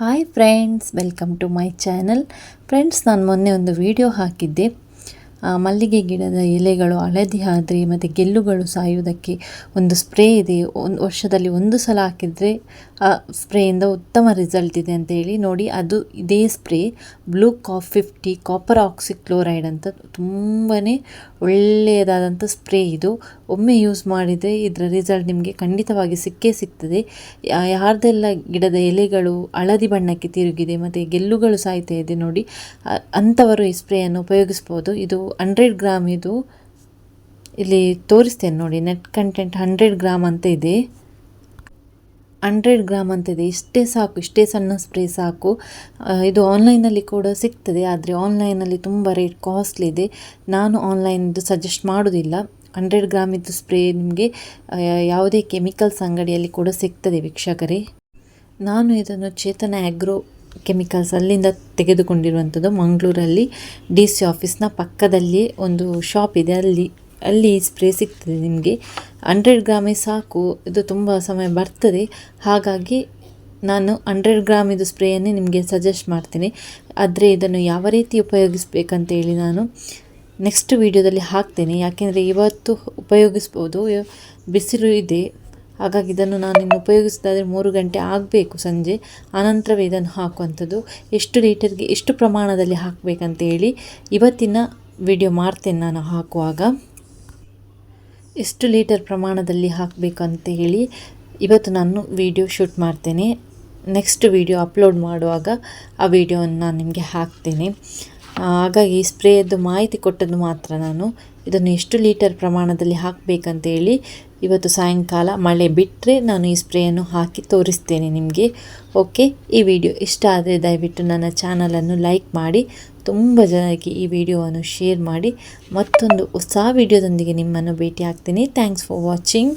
Hi friends welcome to my channel friends ನಾನು ಮೊನ್ನೆ ಒಂದು ವಿಡಿಯೋ ಹಾಕಿದ್ದೆ. ಮಲ್ಲಿಗೆ ಗಿಡದ ಎಲೆಗಳು ಹಳದಿ ಆದರೆ ಮತ್ತು ಗೆಲ್ಲುಗಳು ಸಾಯುವುದಕ್ಕೆ ಒಂದು ಸ್ಪ್ರೇ ಇದೆ. ಒಂದು ವರ್ಷದಲ್ಲಿ ಒಂದು ಸಲ ಹಾಕಿದರೆ ಆ ಸ್ಪ್ರೇಯಿಂದ ಉತ್ತಮ ರಿಸಲ್ಟ್ ಇದೆ ಅಂತ ಹೇಳಿ ನೋಡಿ. ಅದು ಇದೇ spray. Blue calf fifty copper oxychloride ಅಂತ ತುಂಬಾ ಒಳ್ಳೆಯದಾದಂಥ ಸ್ಪ್ರೇ ಇದು. ಒಮ್ಮೆ ಯೂಸ್ ಮಾಡಿದರೆ ಇದರ ರಿಸಲ್ಟ್ ನಿಮಗೆ ಖಂಡಿತವಾಗಿ ಸಿಕ್ಕೇ ಸಿಗ್ತದೆ. ಯಾರ್ದೆಲ್ಲ ಗಿಡದ ಎಲೆಗಳು ಹಳದಿ ಬಣ್ಣಕ್ಕೆ ತಿರುಗಿದೆ ಮತ್ತು ಗೆಲ್ಲುಗಳು ಸಾಯ್ತಾ ಇದೆ ನೋಡಿ ಅಂಥವರು ಈ ಸ್ಪ್ರೇಯನ್ನು ಉಪಯೋಗಿಸ್ಬೋದು. ಇದು ಹಂಡ್ರೆಡ್ ಗ್ರಾಮ್ ಇದು. ಇಲ್ಲಿ ತೋರಿಸ್ತೇನೆ ನೋಡಿ ನೆಟ್ ಕಂಟೆಂಟ್ ಹಂಡ್ರೆಡ್ ಗ್ರಾಮ್ ಅಂತ ಇದೆ. ಹಂಡ್ರೆಡ್ ಗ್ರಾಮ್ ಅಂತ ಇದೆ. ಇಷ್ಟೇ ಸಾಕು, ಇಷ್ಟೇ ಸಣ್ಣ ಸ್ಪ್ರೇ ಸಾಕು. ಇದು ಆನ್ಲೈನಲ್ಲಿ ಕೂಡ ಸಿಗ್ತದೆ, ಆದರೆ ಆನ್ಲೈನಲ್ಲಿ ತುಂಬ ರೇಟ್ ಕಾಸ್ಟ್ಲಿ ಇದೆ. ನಾನು ಆನ್ಲೈನ್ದು ಸಜೆಸ್ಟ್ ಮಾಡೋದಿಲ್ಲ. ಹಂಡ್ರೆಡ್ ಗ್ರಾಮ್ ಇದ್ದು ಸ್ಪ್ರೇ ನಿಮಗೆ ಯಾವುದೇ ಕೆಮಿಕಲ್ಸ್ ಅಂಗಡಿಯಲ್ಲಿ ಕೂಡ ಸಿಗ್ತದೆ ವೀಕ್ಷಕರೇ. ನಾನು ಇದನ್ನು ಚೇತನ ಆಗ್ರೋ ಕೆಮಿಕಲ್ಸ್ ಅಲ್ಲಿಂದ ತೆಗೆದುಕೊಂಡಿರುವಂಥದ್ದು ಮಂಗಳೂರಲ್ಲಿ ಡಿ ಸಿ ಆಫೀಸ್ನ ಪಕ್ಕದಲ್ಲಿ ಒಂದು ಶಾಪ್ ಇದೆ. ಅಲ್ಲಿ ಅಲ್ಲಿ ಸ್ಪ್ರೇ ಸಿಗ್ತದೆ ನಿಮಗೆ. ಹಂಡ್ರೆಡ್ ಗ್ರಾಮೇ ಸಾಕು, ಇದು ತುಂಬ ಸಮಯ ಬರ್ತದೆ. ಹಾಗಾಗಿ ನಾನು ಹಂಡ್ರೆಡ್ ಗ್ರಾಮ್ ಇದು ಸ್ಪ್ರೇಯನ್ನೇ ನಿಮಗೆ ಸಜೆಸ್ಟ್ ಮಾಡ್ತೀನಿ. ಆದರೆ ಇದನ್ನು ಯಾವ ರೀತಿ ಉಪಯೋಗಿಸ್ಬೇಕಂತೇಳಿ ನಾನು ನೆಕ್ಸ್ಟ್ ವಿಡಿಯೋದಲ್ಲಿ ಹಾಕ್ತೇನೆ. ಯಾಕೆಂದರೆ ಇವತ್ತು ಉಪಯೋಗಿಸ್ಬೋದು, ಬಿಸಿಲು ಇದೆ. ಹಾಗಾಗಿ ಇದನ್ನು ನಾನು ಇನ್ನು ಉಪಯೋಗಿಸೋದಾದರೆ ಮೂರು ಗಂಟೆ ಆಗಬೇಕು ಸಂಜೆ. ಆನಂತರವೇ ಇದನ್ನು ಹಾಕುವಂಥದ್ದು. ಎಷ್ಟು ಲೀಟರ್ಗೆ ಎಷ್ಟು ಪ್ರಮಾಣದಲ್ಲಿ ಹಾಕಬೇಕಂತ ಹೇಳಿ ಇವತ್ತಿನ ವಿಡಿಯೋ ಮಾಡ್ತೇನೆ ನಾನು ಹಾಕುವಾಗ. ಎಷ್ಟು ಲೀಟರ್ ಪ್ರಮಾಣದಲ್ಲಿ ಹಾಕಬೇಕು ಅಂತ ಹೇಳಿ ಇವತ್ತು ನಾನು ವಿಡಿಯೋ ಶೂಟ್ ಮಾಡ್ತೇನೆ. ನೆಕ್ಸ್ಟ್ ವಿಡಿಯೋ ಅಪ್ಲೋಡ್ ಮಾಡುವಾಗ ಆ ವಿಡಿಯೋವನ್ನು ನಾನು ನಿಮಗೆ ಹಾಕ್ತೇನೆ. ಹಾಗಾಗಿ ಸ್ಪ್ರೇಯದ್ದು ಮಾಹಿತಿ ಕೊಟ್ಟದ್ದು ಮಾತ್ರ ನಾನು. ಇದನ್ನು ಎಷ್ಟು ಲೀಟರ್ ಪ್ರಮಾಣದಲ್ಲಿ ಹಾಕಬೇಕಂತ ಹೇಳಿ ಇವತ್ತು ಸಾಯಂಕಾಲ ಮಳೆ ಬಿಟ್ಟರೆ ನಾನು ಈ ಸ್ಪ್ರೇಯನ್ನು ಹಾಕಿ ತೋರಿಸ್ತೇನೆ ನಿಮಗೆ. ಓಕೆ, ಈ ವಿಡಿಯೋ ಇಷ್ಟ ಆದರೆ ದಯವಿಟ್ಟು ನನ್ನ ಚಾನಲನ್ನು ಲೈಕ್ ಮಾಡಿ, ತುಂಬ ಜನಕ್ಕೆ ಈ ವಿಡಿಯೋವನ್ನು ಶೇರ್ ಮಾಡಿ. ಮತ್ತೊಂದು ಹೊಸ ವಿಡಿಯೋದೊಂದಿಗೆ ನಿಮ್ಮನ್ನು ಭೇಟಿ ಆಗ್ತೀನಿ ಥ್ಯಾಂಕ್ಸ್ ಫಾರ್ ವಾಚಿಂಗ್.